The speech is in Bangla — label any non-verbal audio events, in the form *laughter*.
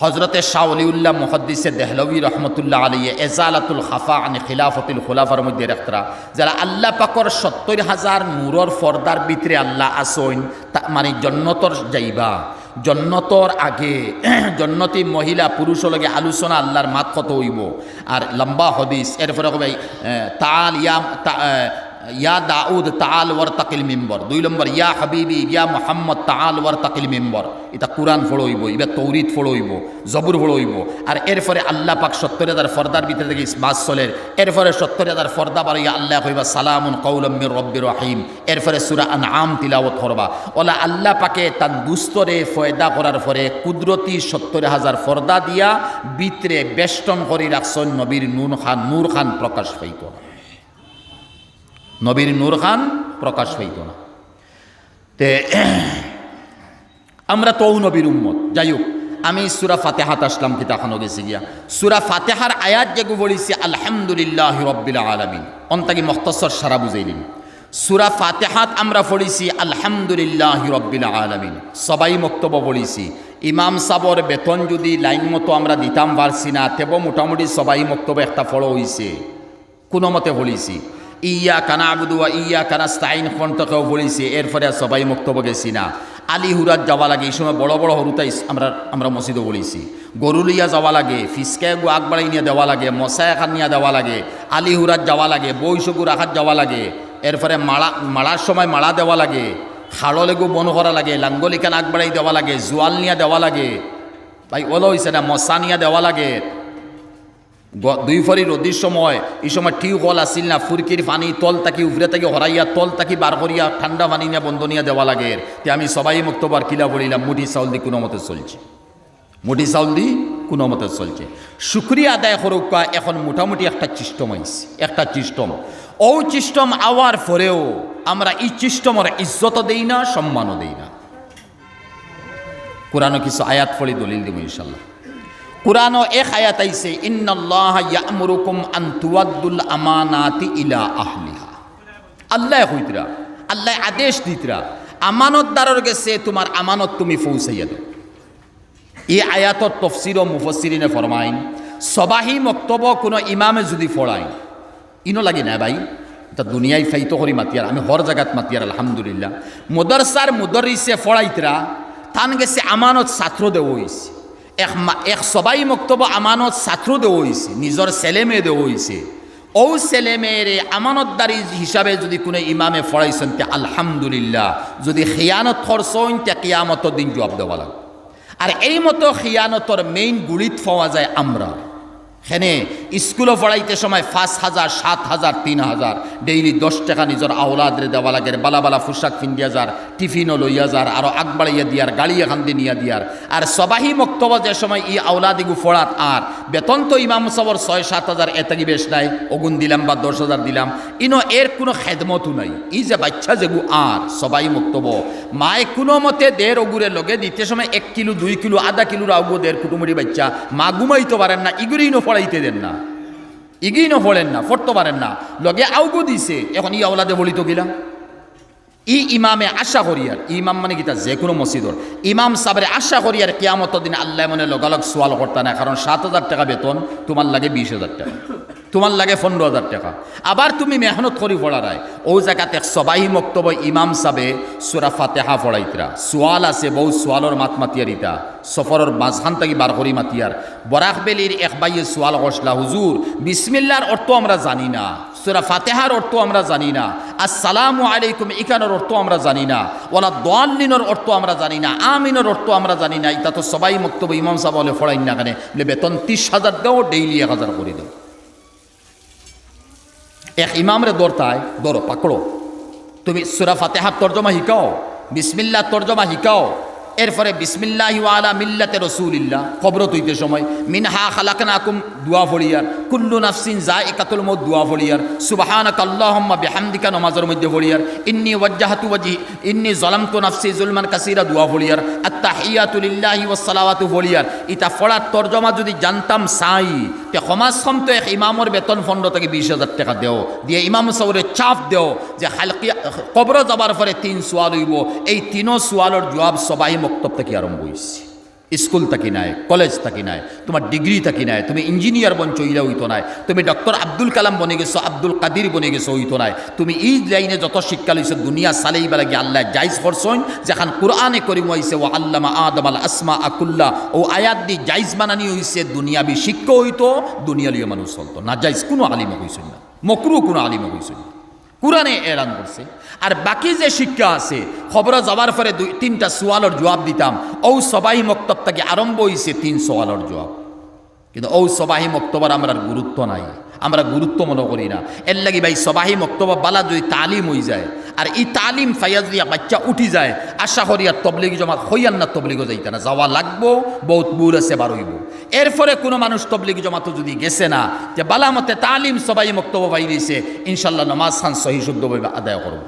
হজরতে শাহলিউল্লাহ মুহদ্দিসে দেহলবী রহমতুল্লাহ আলিয়ে এজালাতুল খাফা আনি খিলাফতুল খুলাফার মধ্যে রেখতরা, যারা আল্লাহ পাকর সত্তর হাজার নূরর ফর্দার ভিতরে আল্লাহ আসইন মানে জন্নতর যাইবা। জন্নতর আগে, *clears throat* জন্নতি মহিলা পুরুষ লগে আলোচনা আল্লাহর মাত কত হইব? আর লম্বা হদিস, এরপরে হবে তাল ইয়া তা- ইয়া দাউদ তাল ওয়ার তাকিল মেম্বর। দুই নম্বর, ইয়া হাবিবি, ইয়া মোহাম্মদ তাল ওয়ার তাকিল মেম্বর। এটা কোরআন ফড়ইব ইবা তৌরিদ ফড়ইব, জবুর ফড়ইব। আর এরপরে আল্লাহ পাক সত্তর হাজার ফর্দার ভিতরে থেকে বাস চলের এরপরে সত্তর হাজার ফর্দা বার ইয়া আল্লাহ কইবা, সালামুন কৌলম্মির রব্বির রহিম। এরপরে সুরা আন আম তিলাওত করবা। ওলা আল্লাহ পাকে তান দুস্তরে ফয়দা করার পরে কুদরতি সত্তর হাজার ফর্দা দিয়া ভিতরে বেষ্টন করি রাখছেন নবীর নূর খান নূর খান প্রকাশ পাইত নবীর নূর খান প্রকাশ হইত না। তে আমরা তো নবীর উম্মত। যাই হোক, আমি সুরা ফাতেহাত আসলাম কি তখনও গেছি গিয়া। সুরা ফাতেহার আয়াত যেগু বলিছি, আলহামদুলিল্লাহ রব্বিল আলমিন। অন্তাকি মখতসর সারা বুঝাইলিন সুরা ফাতেহাত আমরা পড়িছি, আলহামদুলিল্লাহ রব্বিল আলমিন। সবাই মক্তব্য বলিছি ইমাম সাবর বেতন যদি লাইন মতো আমরা দিতাম পারছি না, তেব মোটামুটি সবাই মক্তব্য একটা ফলো হইছে। কোনো মতে বলিছি ইয়া কানা আবুদুয়া ইয়া কানা স্তাইন ফন্টকেও বলিছি এরপরে আর সবাই বক্তব্য গেছি না। আলী হুরাত যাওয়া লাগে, এই সময় বড় বড় হরুতাই আমরা আমরা মসজিদও বলিছি। গরুলিয়া যাওয়া লাগে ফিসকায় গু আগবাড়াই নিয়ে দেওয়া লাগে মশা এখান নিয়ে দেওয়া লাগে, আলী হুরাত যাওয়া লাগে বৈশগু রাখাত যাওয়া লাগে, এরপরে মালা, মালার সময় মালা দেওয়া লাগে খাড়লেগু বন করা লাগে লাঙ্গলিকান আগবাড়াই দেওয়া লাগে, জোয়াল নিয়ে দেওয়া লাগে, ভাই ওলো হয়েছে না, মশা নিয়ে দেওয়া লাগে দুই ফরি রদির সময়, এই সময় টিউবওয়েল আসিল না, ফুরকির পানি তল তাকি উফরে তাকি হরাইয়া, তল তাকি বার করিয়া ঠান্ডা পানি নিয়ে বন্ধ নিয়ে দেওয়া লাগে। তে আমি সবাই মুক্তবার কিলা বলিলাম মুঠি চাউল দি কোনো মতে চলছে। মুঠি চাউল দি কোনো মতে চলছে। শুক্রিয়া আদায় করুকা এখন মোটামুটি একটা চিষ্টম আইছে একটা চিষ্টম। ও চিষ্টম আওয়ার পরেও আমরা এই চিষ্টমর ইজ্জত দেই না সম্মানও দেই না। কোরআনও কিছু আয়াত ফলি দলিল দিব ইনশাল্লাহ। কোরআনও এক আয়াত আইছে, ইন্নাল্লাহ ইয়ামুরুকুম আন তুয়াদ্দুল আমানাতি ইলা আহলিহা। আল্লাহ হইতরা আল্লাহ আদেশ দিতরা আমানতদারর গেছে, তোমার আমানত তুমি পৌঁছাইয়া দাও। এই আয়াতর তফসির ও মুফসিরিনে ফরমাইন, সবাহি মক্তব্য কোনো ইমামে যদি ফড়ায়, ইনো লাগে না ভাই তা দুনিয়ায় ফাইতো করি মাতিয়ার, আমি হর জায়গাত মাতিয়ার, আলহামদুলিল্লাহ। মুদরসার মুদরিসে ফড়াইতরা, তান গেছে আমানত ছাত্র দেও হইছে। এক এক সবাই মক্তব্য আমানত ছাত্র দেওয়া হয়েছে নিজের ছেলে মেয়ে দেওয়া হয়েছে ও ছেলে মেয়েরে আমানতদারি হিসাবে যদি কোনো ইমামে ফড়াইছেন তে আলহামদুলিল্লাহ, যদি খিয়ানত খরচন তে কিয়ামতর দিন জবাব দেওয়া লাগবে। আর এই মতো খিয়ানতর মেইন গুলিত পাওয়া যায় আমরা হেনে স্কুলও পড়াইতে সময় পাঁচ হাজার, সাত হাজার, তিন হাজার। ডেইলি দশ টাকা নিজের আওলাদরে দেওয়া লাগে বালা বালা পোশাক ফিন্দিয়া যার, টিফিনও লইয়া যার আরও আগবাড়াইয়া দিয়ার গাড়ি এখান দিয়ে নিয়া দিয়ার। আর সবাহি মক্তব্য যে সময় ই আওলাদিগু ফোড়াত আর, বেতন তো ইমাম সবর ছয়, সাত হাজার এতাকি বেশ নাই অগুন দিলাম বা দশ হাজার দিলাম। ইনো এর কোনো খেদমতও নাই। ই যে বাচ্চা যেগু আর সবাই মক্তব্য মায় কোনো মতে দের অগুরে লগে দিতে সময় এক কিলো, দুই কিলো, আধা কিলোর আগুও দেড় কুটুমুড়ি বাচ্চা। মা ঘুমাইতে পারেন না ইগুরি নো পড়াইতে দেন না। ইগিই নো পড়েন না পড়তে পারেন না। লগে আউগো দিছে, এখন ই আওলাদে বলিত গিলা। ই ইমামে আশা করিয়ার ইমাম মানে কিতা যে কোনো মসজিদর ইমাম সাবরে আশা করিয়ার কেয়ামত দিন আল্লাহ মনে লগালগ সোয়াল করতা না কারণ সাত হাজার টাকা বেতন, তোমার লাগে বিশ হাজার টাকা। তোমার লাগে পনেরো হাজার টাকা। আবার তুমি মেহনত করি পড়ারায় ও জায়গাতে সবাই মক্তব্য ইমাম সাবে সুরা ফাতেহা পড়াইতরা। সোয়াল আছে বহু সোয়ালর মাত মাতিয়ারিতা সফরের মাঝখান থেকে বার করি মাতিয়ার বরাক বেলির এক বাইয়ে সোয়াল কসলা হুজুর বিসমিল্লার অর্থ আমরা জানি না। সুরা ফাতেহার অর্থ আমরা জানি না। আসসালামু আলাইকুম ইকানোর অর্থ আমরা জানি না। ওলা দোয়াল্লিনের অর্থ আমরা জানি না। আমিনের অর্থ আমরা জানি না। এটা তো সবাই মক্তব্য ইমাম সাহেব বলে ফড়াই না কেন। বেতন তিরিশ হাজার দাও ডেইলি এক হাজার করে দাও। এক ইমামরে দরতায়, দরো পাকড়ো। তুমি সুরা ফাতেহার তর্জমা শিকাও বিসমিল্লাহ তর্জমা শিকাও। এরপরে বিসমিল্লাহি ওয়ালা মিল্লাতে রসুলিল্লাহ খবর তৈতে সময় মিন হা মিনহা খালাকনাকুম দোয়া ফড়িয়ার কুল্লু নাফসিন যা একাতুল মত দোয়া ফড়িয়ার সুবহানাক আল্লাহুম্মা বিহামদিকা নমাজের মধ্যে ফড়িয়ার ইন্নি ওয়াজ্জাহাতু ওয়াজহি, ইন্নি যালামতু নাফসি জুলমান কাসীরা দোয়া ফড়িয়ার ওয়াস সালাওয়াতু ফড়িয়ার ইতা ফড়ার তর্জমা যদি জানতাম সাই তে সমাজ সম তো এক ইমামর বেতন ফন্ড থেকে বিশ হাজার টাকা দেও। দিয়ে ইমাম সৌরে চাপ দেও যে হালকি কবর যাবার পরে তিন সোয়াল হইব এই তিনও সোয়ালের জবাব সবাই মক্তব থেকে আরম্ভ হয়েছে স্কুল থাকি নাই, কলেজ থাকি নাই, তোমার ডিগ্রি থাকি নাই, তুমি ইঞ্জিনিয়ার বঞ্চ ইলা হইতো নাই, তুমি ডক্টর আব্দুল কালাম বনে গেছো, আব্দুল কাদির বনে গেছো হইতো নাই, তুমি এই লাইনে যত শিক্ষা লইছো দুনিয়া সালেই বেলা গিয়ে আল্লাহ জাইজ করছইন যেখান কোরআনে করিম হইছে ও আল্লামা আদম আল আসমা আকুল্লা ও আয়াত দি জাইজ বানানি হইছে দুনিয়াবি শিক্ষা হইতো দুনিয়ালীয় মানুষ চলতো না জাইজ কোনো আলিমা হইছেন না, মকরু কোনো আলিমা হইছেন না। কোরআনে এলান করছে। আর বাকি যে শিক্ষা আছে, খবর যাওয়ার পরে দুই, তিনটা সোয়ালের জবাব দিতাম। ঔ সবাই মক্তব থেকে আরম্ভ হয়েছে তিন সোয়ালের জবাব। কিন্তু ও সবাই মক্তবার আমরা গুরুত্ব নাই। আমরা গুরুত্ব মনে করি না। এর লাগি ভাই সবাই মক্তব বালা যদি তালিম হয়ে যায়, আর এই তালিম ফাইয়া দিয়া বাচ্চা উঠি যায়, আশা করি আর তবলিগি জমাত হইয়ান না, তবলিগও যাইতে না। যাওয়া লাগবো, বহুত বুর আছে বারইব এরপরে কোনো মানুষ তবলিগি জমাতো যদি গেছে না, যে বালা মতে তালিম সবাই মক্তব্য পাই দিয়েছে ইনশাল্লাহ নমাজ খান সহি শুদ্ধভাবে আদায় করব।